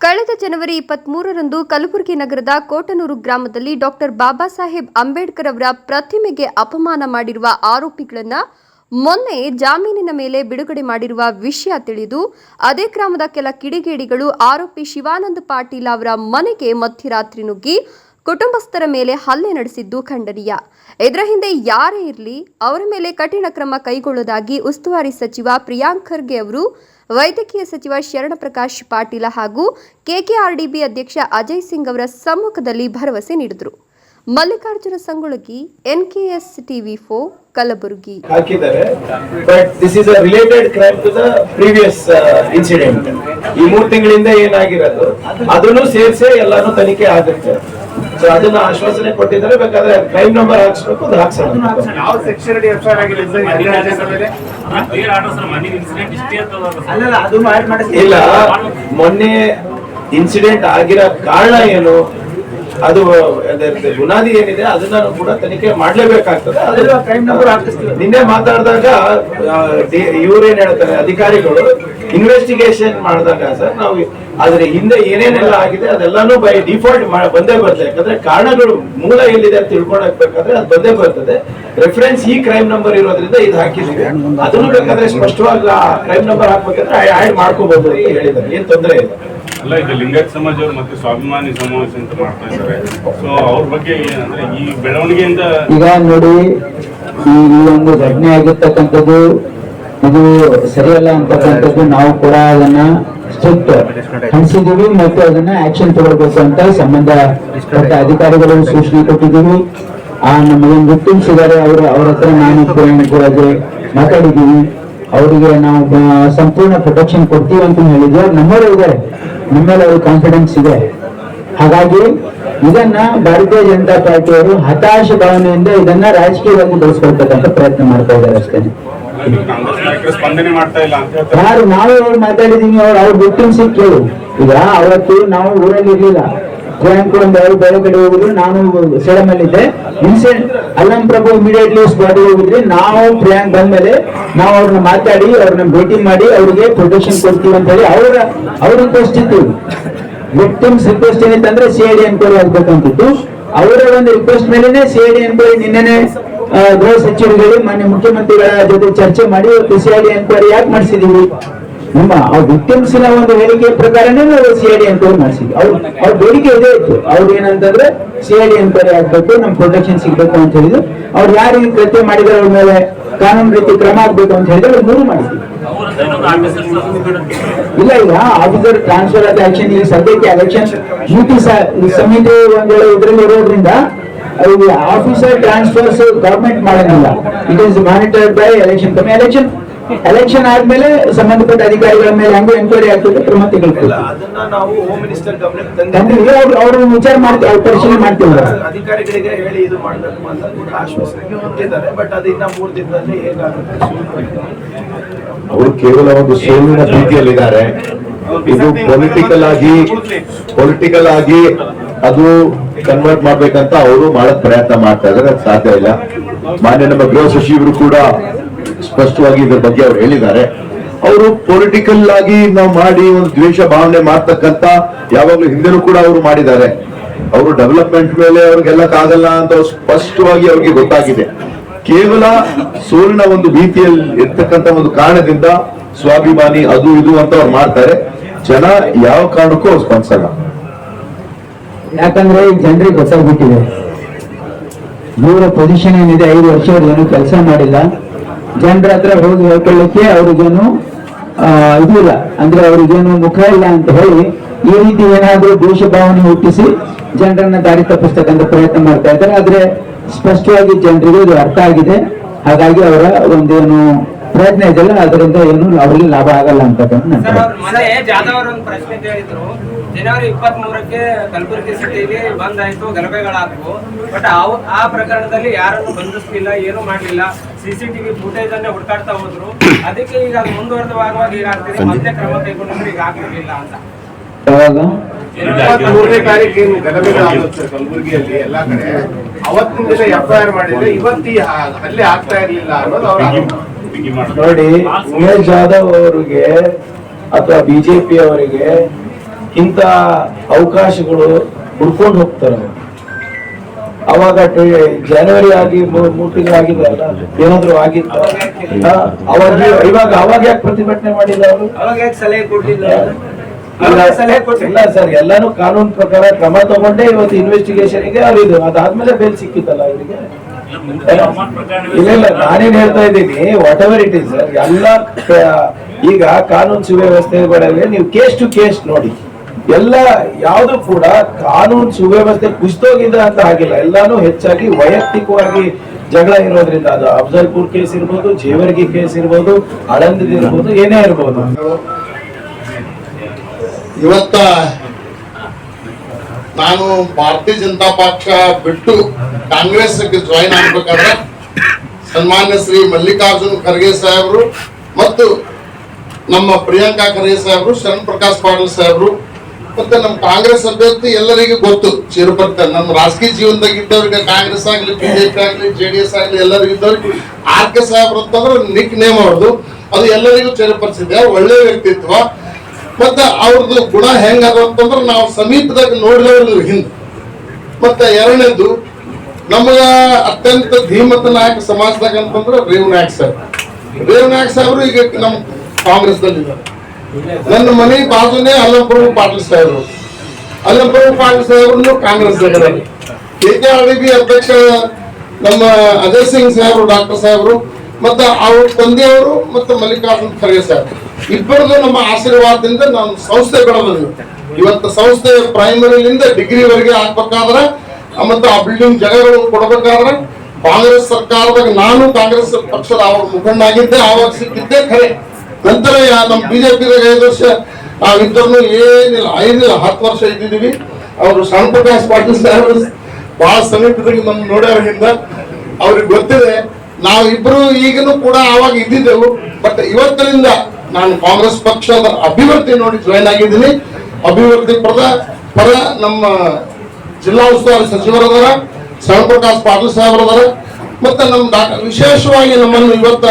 ಕಳೆದ ಜನವರಿ ಇಪ್ಪತ್ಮೂರರಂದು ಕಲಬುರಗಿ ನಗರದ ಕೋಟನೂರು ಗ್ರಾಮದಲ್ಲಿ ಡಾಕ್ಟರ್ ಬಾಬಾ ಸಾಹೇಬ್ ಅಂಬೇಡ್ಕರ್ ಅವರ ಪ್ರತಿಮೆಗೆ ಅಪಮಾನ ಮಾಡಿರುವ ಆರೋಪಿಗಳನ್ನು ಮೊನ್ನೆ ಜಾಮೀನಿನ ಮೇಲೆ ಬಿಡುಗಡೆ ಮಾಡಿರುವ ವಿಷಯ ತಿಳಿದು ಅದೇ ಗ್ರಾಮದ ಕೆಲ ಕಿಡಿಗೇಡಿಗಳು ಆರೋಪಿ ಶಿವಾನಂದ ಪಾಟೀಲ್ ಅವರ ಮನೆಗೆ ಮಧ್ಯರಾತ್ರಿ ನುಗ್ಗಿ ಕುಟುಂಬಸ್ಥರ ಮೇಲೆ ಹಲ್ಲೆ ನಡೆಸಿದ್ದು ಖಂಡನೀಯ. ಇದರ ಹಿಂದೆ ಯಾರೇ ಇರಲಿ, ಅವರ ಮೇಲೆ ಕಠಿಣ ಕ್ರಮ ಕೈಗೊಳ್ಳುವುದಾಗಿ ಉಸ್ತುವಾರಿ ಸಚಿವ ಪ್ರಿಯಾಂಕ್ ಖರ್ಗೆ ಅವರು ವೈದ್ಯಕೀಯ ಸಚಿವ ಶರಣಪ್ರಕಾಶ್ ಪಾಟೀಲ ಹಾಗೂ ಕೆಕೆಆರ್ಡಿಬಿ ಅಧ್ಯಕ್ಷ ಅಜಯ್ ಸಿಂಗ್ ಅವರ ಸಮ್ಮುಖದಲ್ಲಿ ಭರವಸೆ ನೀಡಿದರು. ಮಲ್ಲಿಕಾರ್ಜುನ ಸಂಗೊಳಗಿ ಎನ್ಕೆಎಸ್ ಟಿವಿ ಫೋ ಕಲಬುರಗಿ. ಹಾಕಿದ್ದಾರೆ. But this is related crime to the previous incident ಈ ಮೂರು ತಿಂಗಳಿಂದ ಏನಾಗಿರೋದು, ಅದನ್ನು ಸೇರಿಸಿ ಎಲ್ಲಾನು ತನಿಖೆ ಆಗುತ್ತೆ. ಸೊ ಅದನ್ನ ಆಶ್ವಾಸನೆ ಕೊಟ್ಟಿದ್ದಾರೆ. ಬೇಕಾದ್ರೆ ಕ್ರೈಮ್ ನಂಬರ್ ಹಾಕ್ಸ್ಬೇಕು ಅದು ಹಾಕ್ಸೋಣ. ಯಾವ ಸೆಕ್ಷನ್ ಅಡಿ ಅಲ್ಲಲ್ಲ ಅದು ಇಲ್ಲ. ಮೊನ್ನೆ ಇನ್ಸಿಡೆಂಟ್ ಆಗಿರೋ ಕಾರಣ ಏನು? ಅದು ಬುನಾದಿ ಏನಿದೆ ಅದನ್ನ ಕೂಡ ತನಿಖೆ ಮಾಡ್ಲೇಬೇಕಾಗ್ತದೆ. ನಿನ್ನೆ ಮಾತಾಡಿದಾಗ ಇವ್ರೇನ್ ಹೇಳ್ತಾರೆ ಅಧಿಕಾರಿಗಳು ಇನ್ವೆಸ್ಟಿಗೇಷನ್ ಮಾಡಿದಾಗ ಸರ್ ನಾವು ಆದ್ರೆ ಹಿಂದೆ ಏನೇನೆಲ್ಲ ಆಗಿದೆ ಅದೆಲ್ಲಾನು ಬೈ ಡಿಫಾಲ್ಟ್ ಬಂದೇ ಬರ್ತದೆ. ಯಾಕಂದ್ರೆ ಕಾರಣಗಳು ಮೂಲ ಎಲ್ಲಿದೆ ಅಂತ ತಿಳ್ಕೊಳಕ್ಬೇಕಾದ್ರೆ ಅದು ಬಂದೇ ಬರ್ತದೆ. ರೆಫರೆನ್ಸ್ ಈ ಕ್ರೈಮ್ ನಂಬರ್ ಇರೋದ್ರಿಂದ ಇದು ಹಾಕಿದೀವಿ ಅದನ್ನು ಬೇಕಾದ್ರೆ ಸ್ಪಷ್ಟವಾಗಿ ಕ್ರೈಮ್ ನಂಬರ್ ಹಾಕ್ಬೇಕಂದ್ರೆ ಆಡ್ ಮಾಡ್ಕೋಬಹುದು ಹೇಳಿದ್ದಾರೆ. ಏನ್ ತೊಂದರೆ ಇಲ್ಲ. ಅಲ್ಲ, ಇದು ಲಿಂಗಾಯತ್ ಸಮಾಜ ಮತ್ತೆ ಸ್ವಾಭಿಮಾನಿ ಸಮಾವೇಶ ಅಂತ ಮಾಡ್ತಾ ಇದ್ದಾರೆ. ಸೊ ಅವ್ರ ಬಗ್ಗೆ ಏನಂದ್ರೆ, ಈ ಬೆಳವಣಿಗೆಯಿಂದ ಈಗ ನೋಡಿ, ಈ ಒಂದು ಘಟನೆ ಆಗಿರ್ತಕ್ಕಂಥದ್ದು, ಇದು ಸರಿಯಲ್ಲ ಅಂತಕ್ಕಂಥದ್ದು, ನಾವು ಕೂಡ ಅದನ್ನ ಸ್ಟ್ರಿಕ್ಟ್ ಹಂಚಿದೀವಿ ಮತ್ತು ಅದನ್ನ ಆಕ್ಷನ್ ತಗೊಳ್ಬೇಕು ಅಂತ ಸಂಬಂಧ ಅಧಿಕಾರಿಗಳು ಸೂಚನೆ ಕೊಟ್ಟಿದ್ದೀವಿ. ಆ ನಮ್ಮ ವಿಕ್ಟಿಮ್ಸ್ ಇದಾರೆ ಅವರು ಅವ್ರ ಹತ್ರ ನಾನು ಕೂಡ ಮಾತಾಡಿದ್ದೀವಿ. ಅವರಿಗೆ ನಾವು ಸಂಪೂರ್ಣ ಪ್ರೊಟೆಕ್ಷನ್ ಕೊಡ್ತೀವಿ ಅಂತ ಹೇಳಿದ್ವಿ ಅವ್ರು ನಮ್ಮವರು ಇದ್ದಾರೆ. ನಮ್ಮ ಮೇಲೆ ಅವ್ರಿಗೆ ಕಾನ್ಫಿಡೆನ್ಸ್ ಇದೆ. ಹಾಗಾಗಿ ಇದನ್ನ ಭಾರತೀಯ ಜನತಾ ಪಾರ್ಟಿಯವರು ಹತಾಶ ಭಾವನೆಯಿಂದ ಇದನ್ನ ರಾಜಕೀಯವಾಗಿ ಬಳಸ್ಕೊಳ್ತಕ್ಕಂಥ ಪ್ರಯತ್ನ ಮಾಡ್ತಾ ಇದ್ದಾರೆ ಅಷ್ಟೇ. ಯಾರು ನಾವೇ ಅವ್ರು ಮಾತಾಡಿದೀನಿ, ಅವ್ರು ಅವ್ರ ವಿಕ್ಟಿಮ್ಸ್ ಕೇಳು. ಈಗ ಅವತ್ತು ನಾವು ಊರಲ್ಲಿ ಇರ್ಲಿಲ್ಲ ಒಂದು ಅವರು ಬೇರೆ ಕಡೆ ಹೋಗಿದ್ರು, ನಾನು ಇದ್ದೆ incident Allam Prabhu immediately spot ಹೋಗಿದ್ರಿ. ನಾವು ಪ್ರಿಯಾಂಕ್ ಬಂದ್ಮೇಲೆ ನಾವು ಅವ್ರನ್ನ ಮಾತಾಡಿ, ಅವ್ರನ್ನ ಭೇಟಿ ಮಾಡಿ, ಅವ್ರಿಗೆ ಪ್ರೊಟೆಕ್ಷನ್ ಕೊಡ್ತೀವಿ ಅಂತ ಹೇಳಿ ಅವರ ಅವ್ರ ರಿಕ್ವೆಸ್ಟ್ ಇತ್ತು ವಿಕ್ಟಿಮ್ಸ್ ರಿಕ್ವೆಸ್ಟ್ ಏನಿತ್ತಂದ್ರೆ ಸಿ ಐ ಡಿ ಎನ್ಕ್ವೈರಿ ಆಗ್ಬೇಕಂತಿತ್ತು. ಅವರ ಒಂದು ರಿಕ್ವೆಸ್ಟ್ ಮೇಲೆನೆ ಸಿ ಐ ಡಿ ಎನ್ಕ್ವೈರಿ ನಿನ್ನೆನೆ ಗೃಹ ಸಚಿವರುಗಳು, ಮಾನ್ಯ ಮುಖ್ಯಮಂತ್ರಿಗಳ ಜೊತೆ ಚರ್ಚೆ ಮಾಡಿ ಸಿ ಐ ಡಿ ಎನ್ಕ್ವೈರಿ ಯಾಕೆ ಮಾಡಿಸಿದೀವಿ? ನಿಮ್ಮ ಆ ಉತ್ತಮ ನ ಒಂದು ಹೇಳಿಕೆ ಪ್ರಕಾರನೇ ನಾವು ಸಿ ಐ ಡಿ ಎನ್ಕ್ವೈರಿ ಮಾಡಿಸಿದ್ವಿ. ಅವ್ರು ಅವ್ರ ಬೇಡಿಕೆ ಇದೇ ಇತ್ತು. ಅವ್ರು ಏನಂತಂದ್ರೆ ಸಿ ಐ ಡಿ ಎನ್ಕ್ವೈರಿ ಆಗ್ಬೇಕು ನಮ್ ಪ್ರೊಟೆಕ್ಷನ್ ಸಿಗ್ಬೇಕು ಅಂತ ಹೇಳಿದ್ರು. ಅವ್ರು ಯಾರು ಈ ಕೃತ್ಯ ಮಾಡಿದಾರೆ ಅವ್ರ ಮೇಲೆ ಕಾನೂನು ರೀತಿ ಕ್ರಮ ಆಗ್ಬೇಕು ಅಂತ ಹೇಳಿದ್ರೆ ಅವ್ರು ಮೂರು ಮಾಡಿದ್ವಿ ಇಲ್ಲ ಈಗ ಆಫೀಸರ್ ಟ್ರಾನ್ಸ್ಫರ್ ಆದ ಆಕ್ಷನ್ ಈಗ ಸದ್ಯಕ್ಕೆ ಎಲೆಕ್ಷನ್ ಡ್ಯೂಟಿ ಸಮಿತಿ ಒಂದ್ ವೇಳೆ ಇದ್ರಲ್ಲಿ ಇರೋದ್ರಿಂದ ಆಫೀಸರ್ ಟ್ರಾನ್ಸ್ಫರ್ಸ್ ಗವರ್ಮೆಂಟ್ ಮಾಡೋದಿಲ್ಲ it is monitored by election ಕಮ್ಮಿ ಎಲೆಕ್ಷನ್ ಎಲೆಕ್ಷನ್ ಆದ್ಮೇಲೆ ಸಂಬಂಧಪಟ್ಟ ಅಧಿಕಾರಿಗಳ ಮೇಲೆ ಹೆಂಗೆ ಎನ್ಕ್ವೈರಿ ಆಗ್ತದೆ ಕ್ರಮ ತೆಗೆದುಕೊಳ್ಳಿ ಅದನ್ನ ನಾವು ಹೋಮ್ ಮಿನಿಸ್ಟರ್ ಗಮನಕ್ಕೆ ಅವ್ರು ಅವ್ರು ವಿಚಾರ ಮಾಡ್ತೀವಿ ಅವ್ರು ಪರಿಶೀಲನೆ ಮಾಡ್ತೀವಿ. ಅಧಿಕಾರಿಗಳಿಗೆ ಹೇಳಿ ಇದು ಮಾಡಬೇಕು ಅಂತ ಕೂಡ ಆಶ್ವಾಸನೆ ಕೊಟ್ಟಿದ್ದಾರೆ ಬಟ್ ಅದು ಇನ್ನ ಮೂರು ದಿನದಲ್ಲಿ ಹೇಗಾಗುತ್ತೆ? ಅವರು ಕೇವಲ ಒಂದು ಸೋಲಿನ ಭೀತಿಯಲ್ಲಿದ್ದಾರೆ. ಇದು ಪೊಲಿಟಿಕಲ್ ಆಗಿ ಪೊಲಿಟಿಕಲ್ ಆಗಿ ಅದು ಕನ್ವರ್ಟ್ ಮಾಡ್ಬೇಕಂತ ಅವರು ಮಾಡಕ್ ಪ್ರಯತ್ನ ಮಾಡ್ತಾ ಇದ್ದಾರೆ ಅದು ಸಾಧ್ಯ ಇಲ್ಲ. ಮಾನ್ಯ ನಮ್ಮ ಗೃಹ ಸಚಿವರು ಕೂಡ ಸ್ಪಷ್ಟವಾಗಿ ಇದ್ರ ಬಗ್ಗೆ ಅವ್ರು ಹೇಳಿದ್ದಾರೆ. ಅವರು ಪೊಲಿಟಿಕಲ್ ಆಗಿ ನಾವು ಮಾಡಿ ಒಂದು ದ್ವೇಷ ಭಾವನೆ ಮಾಡ್ತಕ್ಕಂತ ಯಾವಾಗ್ಲೂ ಹಿಂದೆನೂ ಕೂಡ ಅವರು ಮಾಡಿದ್ದಾರೆ. ಅವರು ಡೆವಲಪ್ಮೆಂಟ್ ಮೇಲೆ ಅವ್ರಿಗೆಲ್ಲ ಆಗಲ್ಲ ಅಂತ ಸ್ಪಷ್ಟವಾಗಿ ಅವ್ರಿಗೆ ಗೊತ್ತಾಗಿದೆ. ಕೇವಲ ಸೋಲಿನ ಒಂದು ಭೀತಿಯಲ್ಲಿ ಇರ್ತಕ್ಕಂತ ಒಂದು ಕಾರಣದಿಂದ ಸ್ವಾಭಿಮಾನಿ ಅದು ಇದು ಅಂತ ಅವ್ರು ಮಾಡ್ತಾರೆ. ಜನ ಯಾವ ಕಾರಣಕ್ಕೂ ಅವ್ರು ಸ್ಪಂದಿಸಲ್ಲ ಯಾಕಂದ್ರೆ ಜನರಿಗೆ ಗೊತ್ತಾಗ್ಬಿಟ್ಟಿದೆ. ಇವರ ಪೊಸಿಷನ್ ಏನಿದೆ, ಐದು ವರ್ಷ ಏನು ಕೆಲಸ ಮಾಡಿಲ್ಲ. ಜನರ ಹತ್ರ ಹೋಗಿ ಹೇಳ್ಕೊಳ್ಳಿಕ್ಕೆ ಅವ್ರಿಗೇನು ಇಲ್ಲ ಅಂದ್ರೆ ಅವ್ರಿಗೇನು ಮುಖ ಇಲ್ಲ ಅಂತ ಹೇಳಿ ಈ ರೀತಿ ಏನಾದ್ರೂ ದೋಷ ಭಾವನೆ ಹುಟ್ಟಿಸಿ ಜನರನ್ನ ದಾರಿ ತಪ್ಪಿಸ್ತಕ್ಕಂಥ ಪ್ರಯತ್ನ ಮಾಡ್ತಾ ಇದ್ದಾರೆ. ಆದ್ರೆ ಸ್ಪಷ್ಟವಾಗಿ ಜನರಿಗೆ ಇದು ಅರ್ಥ ಆಗಿದೆ. ಹಾಗಾಗಿ ಅವರ ಒಂದೇನು ಪ್ರಯತ್ನ ಇದೆಯಲ್ಲ ಅದರಿಂದ ಏನು ಅವರಿಗೆ ಲಾಭ ಆಗಲ್ಲ ಅಂತಕ್ಕಂಥ ಜನವರಿ ಇಪ್ಪತ್ತ್ ಮೂರಕ್ಕೆ ಕಲಬುರಗಿ ಸಿಟಿಗೆ ಬಂದ್ ಆಯ್ತು ಗಲಭೆಗಳಾದವು. ಬಟ್ ಆ ಪ್ರಕರಣದಲ್ಲಿ ಯಾರನ್ನು ಬಂಧಿಸ್ಲಿಲ್ಲ ಏನು ಮಾಡ್ಲಿಲ್ಲ. ಸಿಸಿಟಿವಿ ಫುಟೇಜ್ ಅನ್ನೇ ಹುಡುಕಾಡ್ತಾ ಹೋದ್ರು. ಅದಕ್ಕೆ ಈಗ ಅದು ಮುಂದುವರೆದ ಭಾಗವಾಗಿ ಈಗ ಆಗ್ತಿದೆ ಮತ್ತೆ ಕ್ರಮ ಕೈಗೊಂಡ್ರೆ ಈಗ ಆಗ್ತಿರ್ಲಿಲ್ಲ ಅಂತ. ಯಾವಾಗ? ಮೂರನೇ ತಾರೀಕು ಏನು ಗಲಭೆಗಳಾಗುತ್ತೆ ಕಲಬುರಗಿಯಲ್ಲಿ ಎಲ್ಲಾ ಕಡೆ. ಅವತ್ತಿನ ದಿನ ಎಫ್ಐಆರ್ ಮಾಡಿದ್ರೆ ಇವತ್ತಿ ಅಲ್ಲಿ ಆಗ್ತಾ ಇರ್ಲಿಲ್ಲ ಅನ್ನೋದು ಅವರ ಆರೋಪ. ಬಿಗಿ ನೋಡಿ ಉಮೇಶ್ ಜಾಧವ್ ಅವರಿಗೆ ಅಥವಾ ಬಿಜೆಪಿ ಅವರಿಗೆ ಇಂಥ ಅವಕಾಶಗಳು ಹುಡ್ಕೊಂಡು ಹೋಗ್ತಾರೆ ಅವಾಗ ಜನವರಿ ಆಗಿ ಮೂರು ಮೂರು ತಿಂಗಳಾಗಿದೆ ಅಲ್ಲ ಏನಾದ್ರು ಆಗಿತ್ತ? ಅವಾಗ ಇವಾಗ ಅವಾಗ ಯಾಕೆ ಪ್ರತಿಭಟನೆ ಮಾಡಿಲ್ಲ ಅವರು? ಅವಾಗ ಯಾಕೆ ಸಲಹೆ ಕೊಟ್ಟಿಲ್ಲ ಇಲ್ಲ ಸಲಹೆ ಕೊಟ್ಟಿಲ್ಲ ಇಲ್ಲ ಸರ್ ಎಲ್ಲಾನು ಕಾನೂನು ಪ್ರಕಾರ ಕ್ರಮ ತಗೊಂಡೇ ಇವತ್ತು ಇನ್ವೆಸ್ಟಿಗೇಷನ್ಗೆ ಅವ್ರು ಇದು ಅದಾದ್ಮೇಲೆ ಬೇಲ್ ಸಿಕ್ಕಿತ್ತಲ್ಲ ಇವರಿಗೆ? ಇಲ್ಲ ಇಲ್ಲ ನಾನೇನ್ ಹೇಳ್ತಾ ಇದ್ದೀನಿ whatever it is sir ಎಲ್ಲ ಈಗ ಕಾನೂನು ಸುವ್ಯವಸ್ಥೆಗಳಿಗೆ ನೀವು ಕೇಸ್ ಟು ಕೇಸ್ ನೋಡಿ. ಎಲ್ಲ ಯಾವುದು ಕೂಡ ಕಾನೂನು ಸುವ್ಯವಸ್ಥೆ ಕುಸಿತೋಗಿದೆ ಅಂತ ಆಗಿಲ್ಲ ಎಲ್ಲಾನು ಹೆಚ್ಚಾಗಿ ವೈಯಕ್ತಿಕವಾಗಿ ಜಗಳ ಇರೋದ್ರಿಂದ ಅದು ಅಫ್ಜಲ್ಪುರ್ ಕೇಸ್ ಇರ್ಬೋದು, ಜೇವರ್ಗಿ ಕೇಸ್ ಇರ್ಬೋದು ಆಳಂದದ ಇರ್ಬೋದು, ಏನೇ ಇರ್ಬೋದು. ಇವತ್ತ ನಾನು ಭಾರತೀಯ ಜನತಾ ಪಕ್ಷ ಬಿಟ್ಟು ಕಾಂಗ್ರೆಸ್ ಜಾಯಿನ್ ಆಗ್ಬೇಕಾದ್ರೆ ಸನ್ಮಾನ್ಯ ಶ್ರೀ ಮಲ್ಲಿಕಾರ್ಜುನ್ ಖರ್ಗೆ ಸಾಹೇಬರು ಮತ್ತು ನಮ್ಮ ಪ್ರಿಯಾಂಕಾ ಖರ್ಗೆ ಸಾಹೇಬರು, ಶರಣ್ ಪ್ರಕಾಶ್ ಪಾಟೀಲ್ ಸಾಹೇಬರು ಮತ್ತೆ ನಮ್ಮ ಕಾಂಗ್ರೆಸ್ ಅಭ್ಯರ್ಥಿ ಎಲ್ಲರಿಗೂ ಗೊತ್ತು. ಚಿರಪಟ್ಟ ನಮ್ಮ ರಾಜಕೀಯ ಜೀವನದಾಗ ಇದ್ದವ್ರಿಗೆ ಕಾಂಗ್ರೆಸ್ ಆಗ್ಲಿ ಬಿಜೆಪಿ ಆಗ್ಲಿ ಜೆ ಡಿ ಎಸ್ ಆಗ್ಲಿ ಎಲ್ಲರಿಗೂ ಇದ್ದವ್ರಿಗೆ ಆರ್ ಕೆ ಸಾಹೇಬ್ರು ಅಂತಂದ್ರೆ ನಿಕ್ ನೇಮ್ ಅವ್ರದ್ದು. ಅದು ಎಲ್ಲರಿಗೂ ಚಿರಪರಿಸಿದೆ ಒಳ್ಳೆ ವ್ಯಕ್ತಿತ್ವ. ಮತ್ತೆ ಅವ್ರದ್ದು ಗುಣ ಹೆಂಗದ ಅಂತಂದ್ರೆ ನಾವು ಸಮೀಪದಾಗ ನೋಡಿದವ್ರಿ ಹಿಂದೆ. ಮತ್ತೆ ಎರಡನೇದು, ನಮಗ ಅತ್ಯಂತ ಧೀಮತ ನಾಯಕ ಸಮಾಜದಾಗ ಅಂತಂದ್ರೆ ರೇವ್ ನಾಯಕ್ ಸಾಹೇಬ್. ರೇವ್ ನಾಯಕ್ ಸಾಹೇಬ್ರು ಈಗ ನಮ್ಮ ಕಾಂಗ್ರೆಸ್ ನನ್ನ ಮನೆ ಬಾಜುನೇ ಅಲ್ಲಂಪ್ರಭು ಪಾಟೀಲ್ ಸಾಹೇಬ್ರು ಅಲ್ಲಂಪ್ರಭು ಪಾಟೀಲ್ ಸಾಹೇಬ್ರು Congress K K R D ಅಧ್ಯಕ್ಷ ನಮ್ಮ ಅಜಯ್ ಸಿಂಗ್ ಸಾಹೇಬ್ರು, ಡಾಕ್ಟರ್ ಸಾಹೇಬ್ರು, ಮತ್ತೆ ಅವ್ರ ತಂದೆಯವರು ಮತ್ತೆ ಮಲ್ಲಿಕಾರ್ಜುನ್ ಖರ್ಗೆ ಸಾಹೇಬ್ ಇಬ್ಬರದು ನಮ್ಮ ಆಶೀರ್ವಾದದಿಂದ ನಾನು ಸಂಸ್ಥೆ ಬೆಳೆದ್ರು ಇವತ್ತು ಸಂಸ್ಥೆ ಪ್ರೈಮರಿಲಿಂದ ಡಿಗ್ರಿವರೆಗೆ ಹಾಕ್ಬೇಕಾದ್ರೆ ಮತ್ತು ಆ ಬಿಲ್ಡಿಂಗ್ ಜಾಗಗಳು ಕೊಡಬೇಕಾದ್ರೆ, ಕಾಂಗ್ರೆಸ್ ಸರ್ಕಾರದಾಗ ನಾನು ಕಾಂಗ್ರೆಸ್ ಪಕ್ಷದ ಅವ್ರ ಮುಖಂಡಾಗಿದ್ದೆ ಆವಾಗ ಸಿಕ್ಕಿದ್ದೆ ಖರೆ. ನಂತರ ನಮ್ಮ ಬಿಜೆಪಿದಾಗ ಐದು ವರ್ಷ ನಾವಿದ್ದನ್ನು ಏನಿಲ್ಲ ಐದಿಲ್ಲ ಹತ್ತು ವರ್ಷ ಇದ್ದಿದ್ದೀವಿ. ಅವರು ಸಣ್ಣ ಪ್ರಕಾಶ್ ಪಾಟೀಲ್ ಸಾಹೇಬ್ ಬಹಳ ಸಮೀಪದಲ್ಲಿ ನಮ್ಮ ನೋಡ್ಯಾರಿಂದ ಅವ್ರಿಗೆ ಗೊತ್ತಿದೆ, ನಾವು ಇಬ್ರು ಈಗಲೂ ಕೂಡ ಆವಾಗ ಇದ್ದಿದ್ದೆವು. ಬಟ್ ಇವತ್ತಿನಿಂದ ನಾನು ಕಾಂಗ್ರೆಸ್ ಪಕ್ಷದ ಅಭಿವೃದ್ಧಿ ನೋಡಿ ಜಾಯ್ನ್ ಆಗಿದ್ದೀನಿ. ಅಭಿವೃದ್ಧಿ ಪರ ಪರ ನಮ್ಮ ಜಿಲ್ಲಾ ಉಸ್ತುವಾರಿ ಸಚಿವರದಾರ ಸಣ್ಣ ಪ್ರಕಾಶ್ ಪಾಟೀಲ್ ಸಾಹೇಬ್ರದಾರ ಮತ್ತೆ ನಮ್ಮ ವಿಶೇಷವಾಗಿ ನಮ್ಮನ್ನು ಇವತ್ತ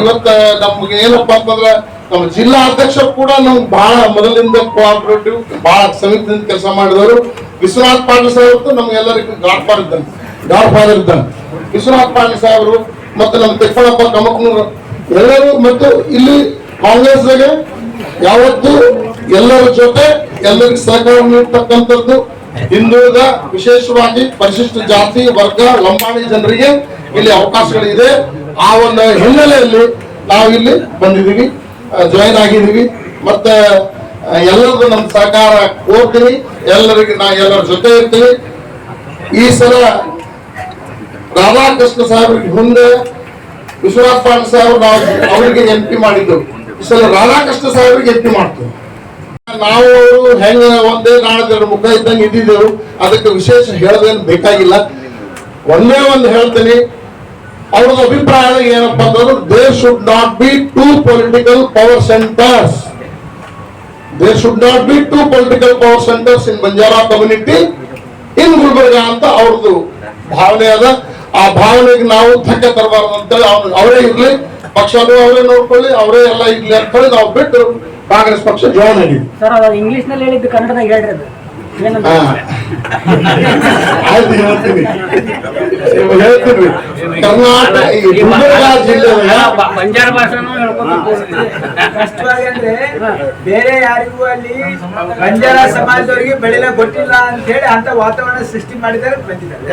ಇವತ್ತ ನಮ್ಗೆ ಏನಪ್ಪಾ ಅಂತಂದ್ರೆ ನಮ್ಮ ಜಿಲ್ಲಾ ಅಧ್ಯಕ್ಷರು ಕೂಡ ನಮ್ಗೆ ಬಹಳ ಮೊದಲಿಂದ ಕೋಆಪರೇಟಿವ್ ಬಹಳ ಸಮಿತಿಯಿಂದ ಕೆಲಸ ಮಾಡಿದವರು. ವಿಶ್ವನಾಥ್ ಪಾಟೀಲ್ ಸಾಹೇಬ್ರು ನಮ್ಗೆಲ್ಲರಿಗೂ ಗಾಡ್ ಫಾದರ್ ಇದ್ದಾನೆ. ಗಾಡ್ ಫಾದರ್ ಇದ್ದಾನೆ. ವಿಶ್ವನಾಥ್ ಪಾಟೀಲ್ ಸಾಹೇಬರು ಮತ್ತೆ ನಮ್ಮ ತಿಪ್ಪಣಪ್ಪ ಕಮಕ್ನೂರು ಎಲ್ಲರೂ ಮತ್ತು ಇಲ್ಲಿ ಕಾಂಗ್ರೆಸ್ಗೆ ಯಾವತ್ತು ಎಲ್ಲರ ಜೊತೆ ಎಲ್ಲರಿಗೂ ಸಹಕಾರ ನೀಡ್ತಕ್ಕಂಥದ್ದು ಹಿಂದುಳಿದ ವಿಶೇಷವಾಗಿ ಪರಿಶಿಷ್ಟ ಜಾತಿ, ವರ್ಗ, ಲಂಬಾಣಿ ಜನರಿಗೆ ಇಲ್ಲಿ ಅವಕಾಶಗಳಿದೆ. ಆ ಒಂದು ಹಿನ್ನೆಲೆಯಲ್ಲಿ ನಾವು ಇಲ್ಲಿ ಬಂದಿದ್ದೀವಿ ಜಾಯಿನ್ ಆಗಿದ್ದೀವಿ. ಮತ್ತೆ ಎಲ್ಲರಿಗೂ ನಮ್ಮ ಸಹಕಾರ ಕೋರ್ತೀವಿ ಎಲ್ಲರಿಗೂ ನಾ ಎಲ್ಲರ ಜೊತೆ ಇರ್ತೀವಿ. ಈ ಸಲ ರಾಧಾಕೃಷ್ಣ ಸಾಹೇಬ್ರಿಗೆ ಮುಂದೆ ವಿಶ್ವನಾಥ್ ಪಾಟೀಲ್ ಸಾಹೇಬ್ ನಾವು ಅವರಿಗೆ ಎಂ ಪಿ ಮಾಡಿದ್ದು. ಈ ಸಲ ರಾಧಾಕೃಷ್ಣ ಸಾಹೇಬ್ರಿಗೆ ಎಂ ಪಿ ಮಾಡ್ತೀವಿ. ನಾವು ಹೆಂಗ ಒಂದೇ ನಾಡದ ಮುಖ ಇದ್ದಂಗೆ ಇದ್ದಿದ್ದೆವು, ಅದಕ್ಕೆ ವಿಶೇಷ ಹೇಳೋದೇನು ಬೇಕಾಗಿಲ್ಲ. ಒಂದೇ ಒಂದು ಹೇಳ್ತೀನಿ ಅವ್ರದ್ದು ಅಭಿಪ್ರಾಯ ಏನಪ್ಪಾ ಅಂತಂದ್ರೆ they should not be two political power centres they should not be two political power centres in Banjara community in Gulbarga ಅಂತ ಅವ್ರದ್ದು ಭಾವನೆ ಅದ. ಆ ಭಾವನೆಗೆ ನಾವು ಧಕ್ಕೆ ತರಬಾರದು ಅಂತೇಳಿ ಅವ್ರು, ಅವರೇ ಇರ್ಲಿ ಪಕ್ಷನೂ ಅವರೇ ನೋಡ್ಕೊಳ್ಳಿ, ಅವರೇ ಎಲ್ಲ ಇರ್ಲಿ ಅಂತ ಹೇಳಿ ನಾವು ಬಿಟ್ಟು ಕಾಂಗ್ರೆಸ್ ಪಕ್ಷ ಜಾಯ್ನ್ ಆಗಿದ್ವಿ ಸರ್ ಇಂಗ್ಲಿಷ್ನಲ್ಲಿ ಹೇಳಿದ್ದು ಕನ್ನಡದಾಗ ಹೇಳ್ರಿ. ಆಯ್ತು ಹೇಳ್ತೀನಿ ಹೇಳ್ತೀನಿ ಕರ್ನಾಟಕ ಗುಲ್ಬರ್ಗ ಜಿಲ್ಲೆಯ ಬಂಜಾರ ಭಾಷೆನೂ ಕಷ್ಟವಾಗಿ ಅಂದ್ರೆ ಬೇರೆ ಯಾರಿಗೂ ಅಲ್ಲಿ ಬಂಜಾರ ಸಮಾಜದವರಿಗೆ ಬೆಳೆಲ ಗೊತ್ತಿಲ್ಲ ಅಂತ ಹೇಳಿ ಅಂತ ವಾತಾವರಣ ಸೃಷ್ಟಿ ಮಾಡಿದ್ದಾರೆ ಬಂದಿದ್ದಾರೆ.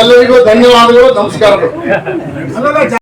ಎಲ್ಲರಿಗೂ ಧನ್ಯವಾದಗಳು ನಮಸ್ಕಾರಗಳು.